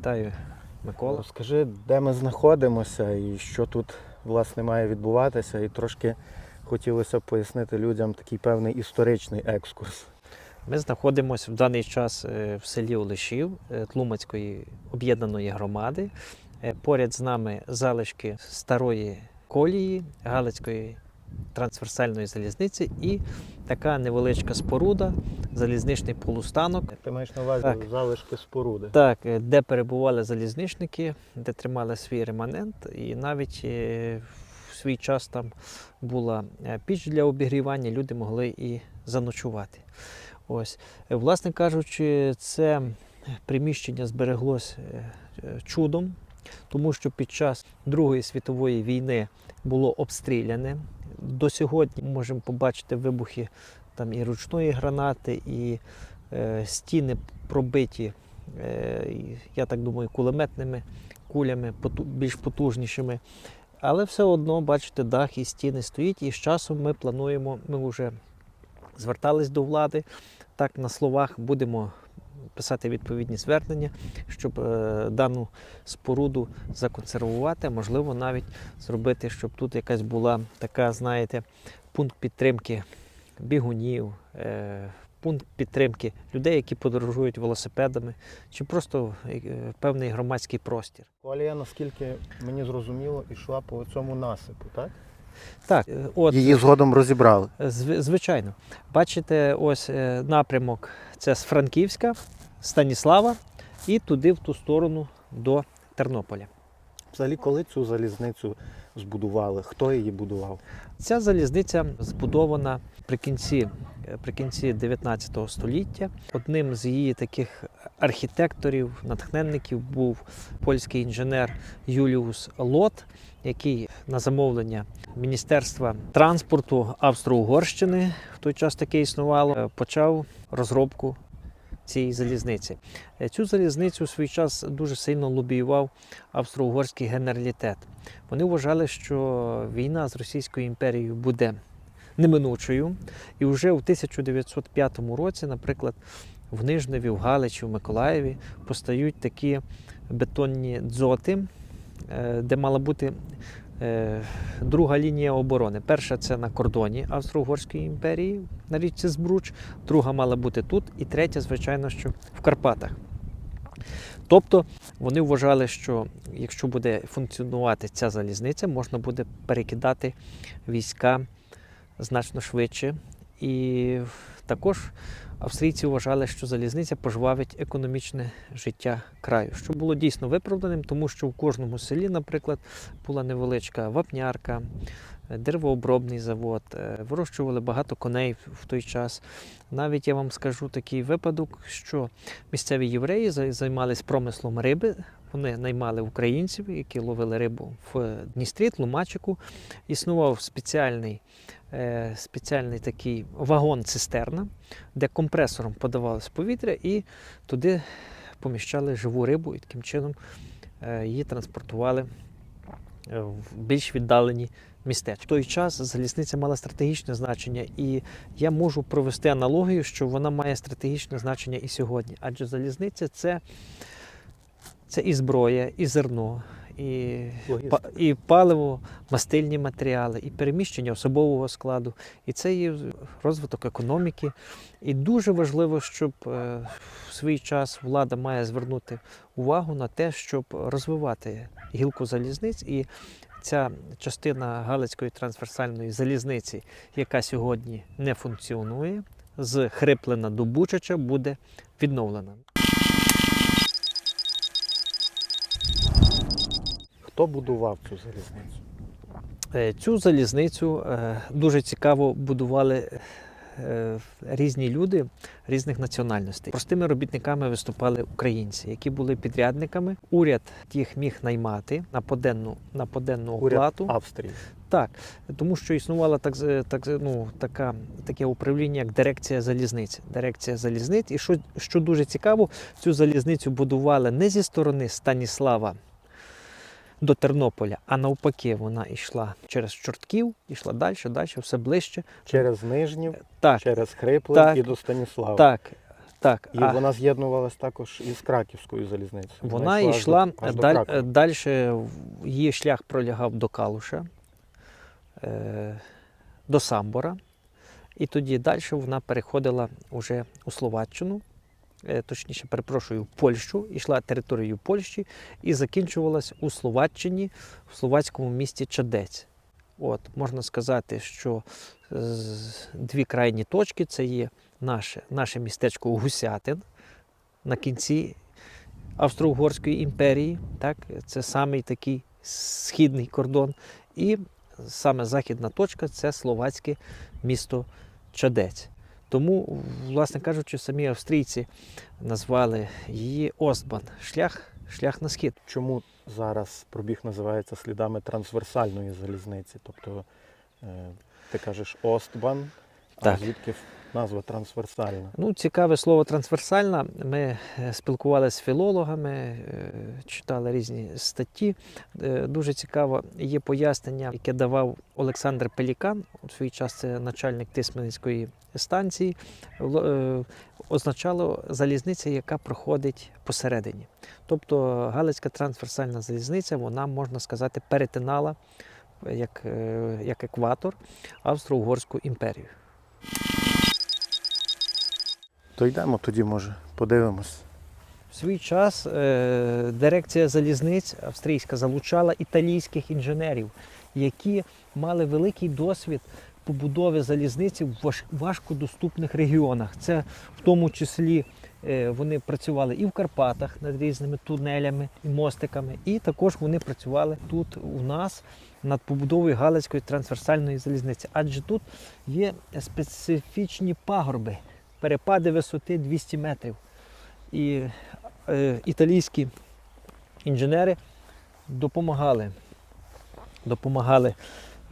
Вітаю, Микола. Розкажи, де ми знаходимося і що тут власне має відбуватися. І трошки хотілося б пояснити людям такий певний історичний екскурс. Ми знаходимося в даний час е, в селі Олешів е, Тлумацької об'єднаної громади. Е, Поряд з нами залишки старої колії Галицької трансверсальної залізниці і така невеличка споруда, залізничний полустанок. Ти маєш на увазі Так. залишки споруди. Так, е, де перебували залізничники, де тримали свій реманент, і навіть е, в свій час там була е, піч для обігрівання, люди могли і заночувати. Ось, власне кажучи, це приміщення збереглось чудом, тому що під час Другої світової війни було обстріляне. До сьогодні можемо побачити вибухи там і ручної гранати, і е, стіни пробиті е, я так думаю, кулеметними кулями поту- більш потужнішими. Але все одно, бачите, дах і стіни стоїть, і з часом ми плануємо, ми вже звертались до влади, так на словах будемо писати відповідні звернення, щоб е, дану споруду законсервувати, можливо навіть зробити, щоб тут якась була така, знаєте, пункт підтримки бігунів, е, пункт підтримки людей, які подорожують велосипедами, чи просто е, певний громадський простір. Колія, наскільки мені зрозуміло, ішла по цьому насипу, так? Так, е, от Її згодом розібрали. Зв- Звичайно. Бачите, ось е, напрямок це з Франківська, Станіслава і туди, в ту сторону до Тернополя. Взагалі, коли цю залізницю збудували? Хто її будував? Ця залізниця збудована при кінці, е, при кінці 19 століття. Одним з її таких архітекторів, натхненників був польський інженер Юліус Лот, який на замовлення Міністерства транспорту Австро-Угорщини в той час таке існувало, е, почав розробку цієї залізниці. Е, Цю залізницю у свій час дуже сильно лобіював австро-угорський генералітет. Вони вважали, що війна з Російською імперією буде неминучою. І вже у 1905 році, наприклад, в Нижневі, в Галичі, в Миколаєві постають такі бетонні дзоти, е, де мала бути друга лінія оборони. Перша це на кордоні Австро-Угорської імперії на річці Збруч, друга мала бути тут, і третя, звичайно, що в Карпатах. Тобто вони вважали, що якщо буде функціонувати ця залізниця, можна буде перекидати війська значно швидше. І також австрійці вважали, що залізниця пожвавить економічне життя краю, що було дійсно виправданим, тому що в кожному селі, наприклад, була невеличка вапнярка, деревообробний завод, е, вирощували багато коней в той час. Навіть я вам скажу такий випадок, що місцеві євреї займалися промислом риби. Вони наймали українців, які ловили рибу в Дністрі, Тлумачику. Існував спеціальний, е, спеціальний такий вагон-цистерна, де компресором подавалось повітря і туди поміщали живу рибу, і таким чином е, її транспортували е, в більш віддалені містечка. В той час залізниця мала стратегічне значення, і я можу провести аналогію, що вона має стратегічне значення і сьогодні. Адже залізниця це, це і зброя, і зерно, і, Логістика. і паливо, мастильні матеріали, і переміщення особового складу. І це є розвиток економіки. І дуже важливо, щоб е, в свій час влада має звернути увагу на те, щоб розвивати гілку залізниць. І ця частина Галицької трансверсальної залізниці, яка сьогодні не функціонує, з Хриплена до Бучача буде відновлена. Хто будував цю залізницю? Е, Цю залізницю е, дуже цікаво будували е, різні люди різних національностей. Простими робітниками виступали українці, які були підрядниками. Уряд їх міг наймати на поденну, на поденну Уряд оплату. Австрії. Так, тому що існувала так, так, ну, така, таке управління, як дирекція залізниць. Дирекція залізниць. І що, що дуже цікаво, цю залізницю будували не зі сторони Станіслава до Тернополя, а навпаки, вона йшла через Чортків, йшла далі, далі, все ближче. Через Нижнів, Так, через Хриплин Так. і до Станіслава. так. Так, І а вона з'єднувалась також із Краківською залізницею. вона аж йшла до- аж даль, далі, її шлях пролягав до Калуша, е, до Самбора. І тоді далі вона переходила вже у Словаччину, точніше, перепрошую, Польщу, йшла територією Польщі і закінчувалась у Словаччині, в словацькому місті Чадець. От, можна сказати, що дві крайні точки це є наше, наше містечко Гусятин на кінці Австро-Угорської імперії. Так? Це самий такий східний кордон. І саме західна точка це словацьке місто Чадець. Тому, власне кажучи, самі австрійці назвали її Остбан шлях, шлях на схід. Чому зараз пробіг називається слідами трансверсальної залізниці? Тобто е, ти кажеш Остбан, а Так. звідки назва трансверсальна? Ну, цікаве слово трансверсальна. Ми е, спілкувалися з філологами, е, читали різні статті. Е, Дуже цікаво є пояснення, яке давав Олександр Пелікан. У свій час це начальник Тисменницької станції. Означало залізниця, яка проходить посередині. Тобто Галицька трансверсальна залізниця, вона, можна сказати, перетинала як, як екватор Австро-Угорську імперію. То йдемо тоді, може, подивимось. В свій час е, дирекція залізниць австрійська залучала італійських інженерів, які мали великий досвід побудови залізниці в важ- важкодоступних регіонах. Це в тому числі е, вони працювали і в Карпатах над різними тунелями і мостиками, і також вони працювали тут у нас над побудовою Галицької трансверсальної залізниці. Адже тут є специфічні пагорби, перепади висоти 200 метрів. І е, італійські інженери допомагали, допомагали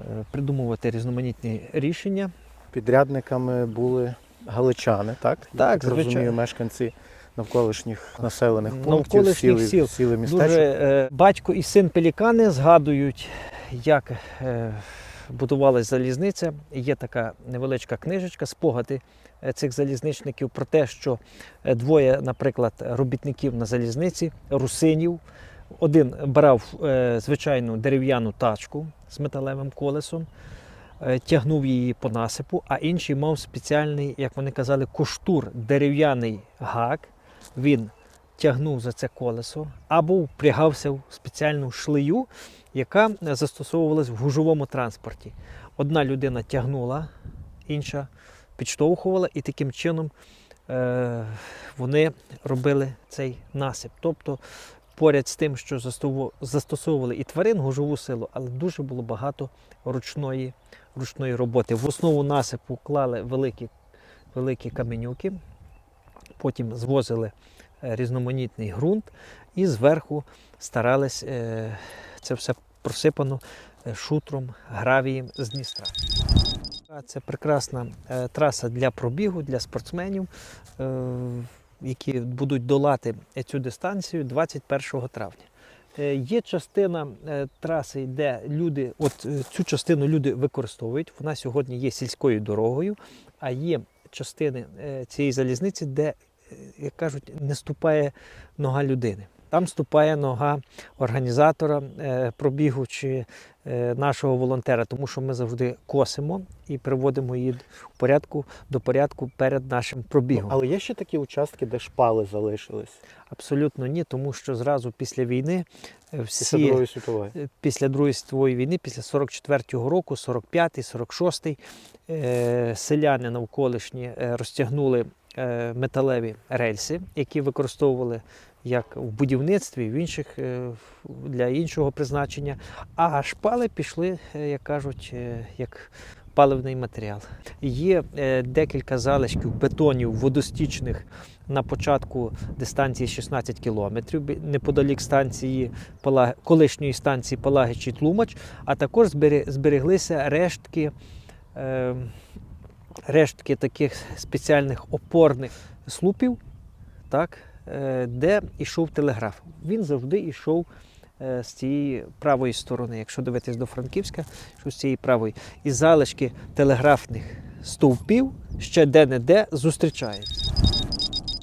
е, придумувати різноманітні рішення. Підрядниками були галичани, так? Я Так, розумію, мешканці навколишніх населених пунктів, Навколишніх сіли, сіл. сіли Дуже е, батько і син Пелікани згадують, як е, будувалась залізниця. Є така невеличка книжечка, спогади е, цих залізничників про те, що е, двоє, наприклад, робітників на залізниці, русинів. Один брав е, звичайну дерев'яну тачку з металевим колесом, тягнув її по насипу, а інший мав спеціальний, як вони казали, коштур, дерев'яний гак. Він тягнув за це колесо або впрягався в спеціальну шлею, яка застосовувалась в гужовому транспорті. Одна людина тягнула, інша підштовхувала, і таким чином е, вони робили цей насип. Тобто, поряд з тим, що застосовували і тварин гужову силу, але дуже було багато ручної, ручної роботи. В основу насипу клали великі, великі каменюки, потім звозили е, різноманітний ґрунт і зверху старались е, це все просипано е, шутром, гравієм з Дністра. Це прекрасна е, траса для пробігу, для спортсменів, е, які будуть долати цю дистанцію 21 травня. Є частина траси, де люди, от цю частину люди використовують. Вона сьогодні є сільською дорогою, а є частини цієї залізниці, де, як кажуть, не ступає нога людини. Там ступає нога організатора е, пробігу чи е, нашого волонтера, тому що ми завжди косимо і приводимо її в порядку до порядку перед нашим пробігом. Але є ще такі участки, де шпали залишились Абсолютно ні, тому що зразу після війни е, всі після Другої світової. Після Другої світової війни, після 44-го року, 45-й, 46-й, е, селяни навколишні розтягнули металеві рельси, які використовували як в будівництві, в інших, е, для іншого призначення. А шпали пішли, е, як кажуть, е, як паливний матеріал. Є декілька залишків бетонів водостічних на початку дистанції 16 кілометрів неподалік станції колишньої станції Палагичі Тлумач, а також збереглися рештки, рештки таких спеціальних опорних слупів, так, де йшов телеграф. Він завжди йшов е, з цієї правої сторони, якщо дивитись до Франківська, що з цієї правої. І залишки телеграфних стовпів ще де-не-де зустрічаються.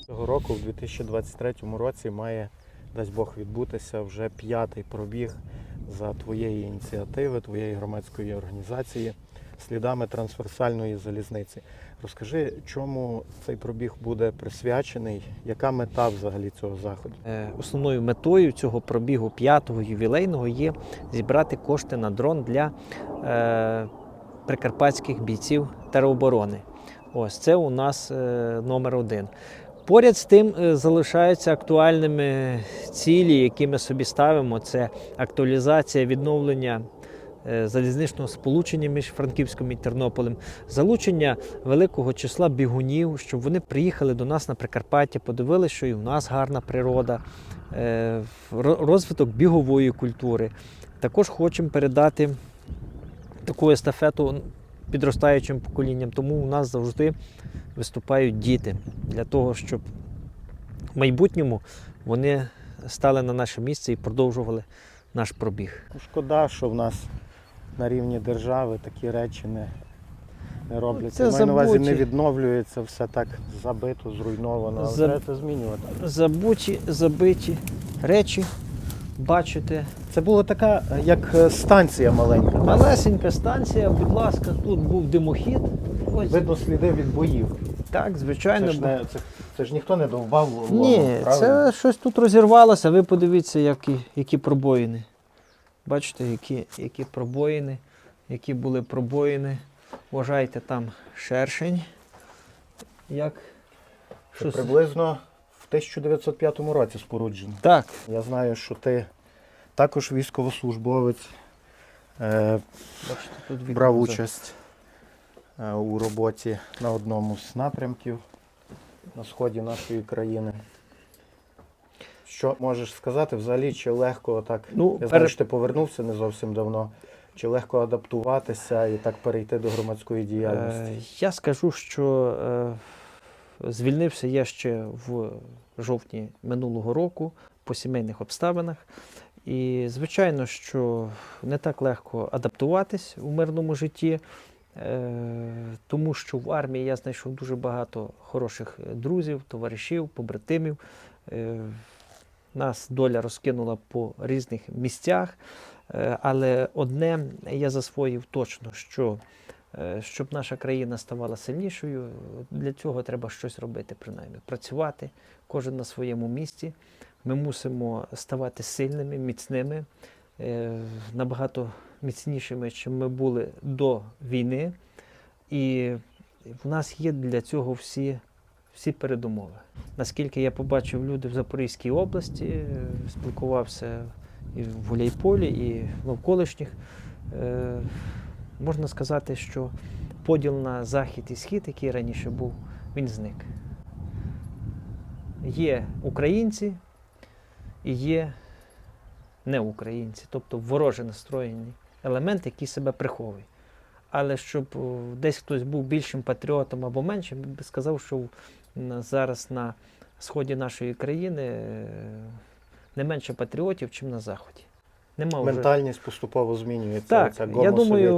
Цього року, в 2023 році, має, дасть Бог, відбутися вже п'ятий пробіг за твоєї ініціативи, твоєї громадської організації слідами трансверсальної залізниці. Розкажи, чому цей пробіг буде присвячений, яка мета взагалі цього заходу? Е, Основною метою цього пробігу п'ятого ювілейного є зібрати кошти на дрон для е, прикарпатських бійців тероборони. Ось це у нас е, номер один. Поряд з тим е, залишаються актуальними цілі, які ми собі ставимо. Це актуалізація відновлення залізничного сполучення між Франківськом і Тернополем, залучення великого числа бігунів, щоб вони приїхали до нас на Прикарпаття, подивилися, що і в нас гарна природа, е, розвиток бігової культури. Також хочемо передати таку естафету підростаючим поколінням, тому у нас завжди виступають діти для того, щоб в майбутньому вони стали на наше місце і продовжували наш пробіг. Шкода, що в нас на рівні держави такі речі не, не робляться. Це Маю на увазі не відновлюється, все так забито, зруйновано. Але Заб- треба це змінювати. Забуті, забиті речі, бачите, Це була така, як е, станція маленька. малесенька станція, будь ласка, тут був димохід. Ось Видно сліди від боїв. так, Це звичайно. ж, не, це, це ж ніхто не довбав Ні, правильно? це щось тут розірвалося. Ви подивіться, які, які пробоїни. Бачите, які, які пробоїни, які були пробоїни. Вважайте там шершень. Як щось- приблизно в 1905 році споруджено. Так, Я знаю, що ти також військовослужбовець, е, бачите, тут брав участь е, у роботі на одному з напрямків на сході нашої країни. Що можеш сказати взагалі, чи легко так? Ну, Я знаю, що ти повернувся не зовсім давно. Чи легко адаптуватися і так перейти до громадської діяльності? Е, Я скажу, що е, звільнився я ще в жовтні минулого року по сімейних обставинах. І звичайно, що не так легко адаптуватись у мирному житті, е, тому що в армії я знайшов дуже багато хороших друзів, товаришів, побратимів. Нас доля розкинула по різних місцях. Е, Але одне я засвоїв точно, що е, щоб наша країна ставала сильнішою, для цього треба щось робити, принаймні працювати, кожен на своєму місці. Ми мусимо ставати сильними, міцними, е, набагато міцнішими, чим ми були до війни. І в нас є для цього всі, всі передумови. Наскільки я побачив люди в Запорізькій області, е, спілкувався і в Гуляйполі, і в навколишніх, е, можна сказати, що поділ на захід і схід, який раніше був, він зник. Є українці і є неукраїнці, тобто вороже настроєні елемент, який себе приховує. Але щоб десь хтось був більшим патріотом або меншим, я би сказав, що зараз на сході нашої країни е, не менше патріотів, ніж на заході. Нема вже Ментальність поступово змінюється. так, Ця я думаю,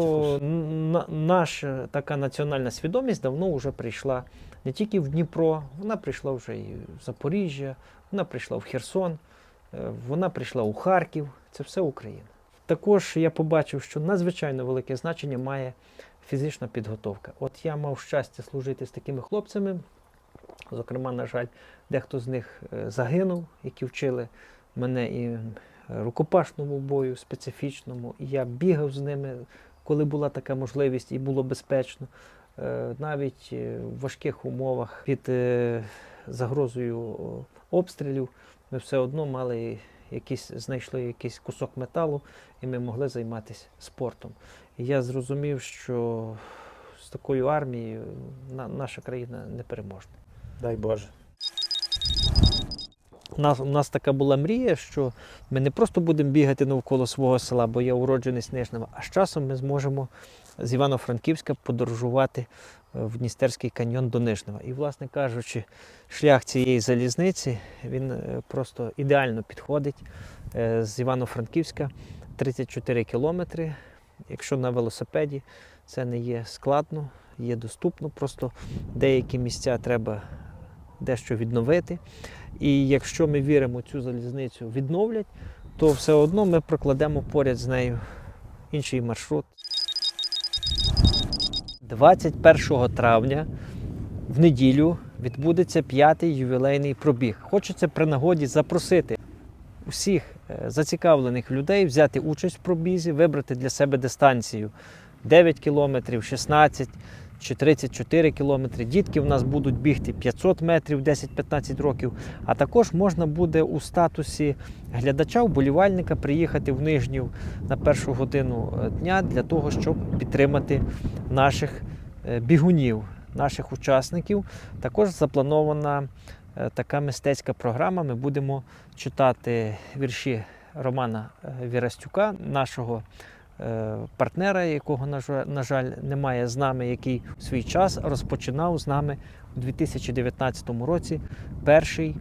наша така національна свідомість давно вже прийшла не тільки в Дніпро, вона прийшла вже і в Запоріжжя, вона прийшла в Херсон, е, вона прийшла у Харків. Це все Україна. Також я побачив, що надзвичайно велике значення має фізична підготовка. От я мав щастя служити з такими хлопцями. Зокрема, на жаль, дехто з них е, загинув, які вчили мене і рукопашному бою специфічному. І я бігав з ними, коли була така можливість і було безпечно. Е, Навіть е, в важких умовах під загрозою обстрілів ми все одно мали якийсь, знайшли якийсь кусок металу, і ми могли займатися спортом. І я зрозумів, що з такою армією на- наша країна не переможна. Дай Боже. У нас, у нас така була мрія, що ми не просто будемо бігати навколо свого села, бо я уроджений Снежнева, а з часом ми зможемо з Івано-Франківська подорожувати в Дністерський каньйон до Нижнева. І, власне кажучи, шлях цієї залізниці він е, просто ідеально підходить е, з Івано-Франківська 34 кілометри. Якщо на велосипеді це не є складно, є доступно. Просто деякі місця треба дещо відновити. І якщо ми віримо, цю залізницю відновлять, то все одно ми прокладемо поряд з нею інший маршрут. 21 травня в неділю відбудеться п'ятий ювілейний пробіг. Хочеться при нагоді запросити усіх е, зацікавлених людей взяти участь в пробізі, вибрати для себе дистанцію 9 кілометрів, 16 чи 34 кілометри. Дітки в нас будуть бігти 500 метрів 10-15 років. А також можна буде у статусі глядача, вболівальника приїхати в Нижнів на першу годину е, дня для того, щоб підтримати наших е, бігунів, наших учасників. Також запланована е, така мистецька програма. Ми будемо читати вірші Романа Вірастюка, нашого партнера, якого, на жаль- немає з нами, який у свій час розпочинав з нами у 2019 році перший,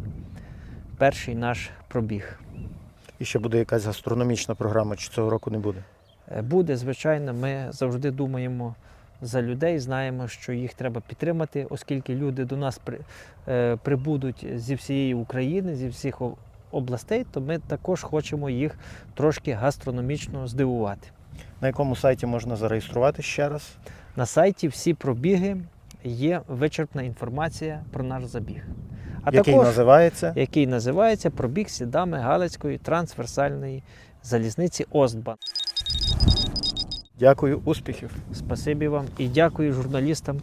перший наш пробіг. І ще буде якась гастрономічна програма, чи цього року не буде. Е, Буде, звичайно, ми завжди думаємо за людей, знаємо, що їх треба підтримати, оскільки люди до нас е, прибудуть зі всієї України, зі всіх областей, то ми також хочемо їх трошки гастрономічно здивувати. На якому сайті можна зареєструвати ще раз? На сайті всі пробіги є вичерпна інформація про наш забіг. А який також, називається? який називається Пробіг сідами Галицької трансверсальної залізниці Остбан. Дякую, успіхів. Спасибі вам і дякую журналістам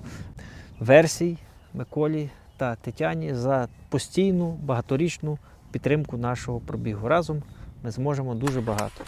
версій Миколі та Тетяні за постійну багаторічну підтримку нашого пробігу. Разом ми зможемо дуже багато.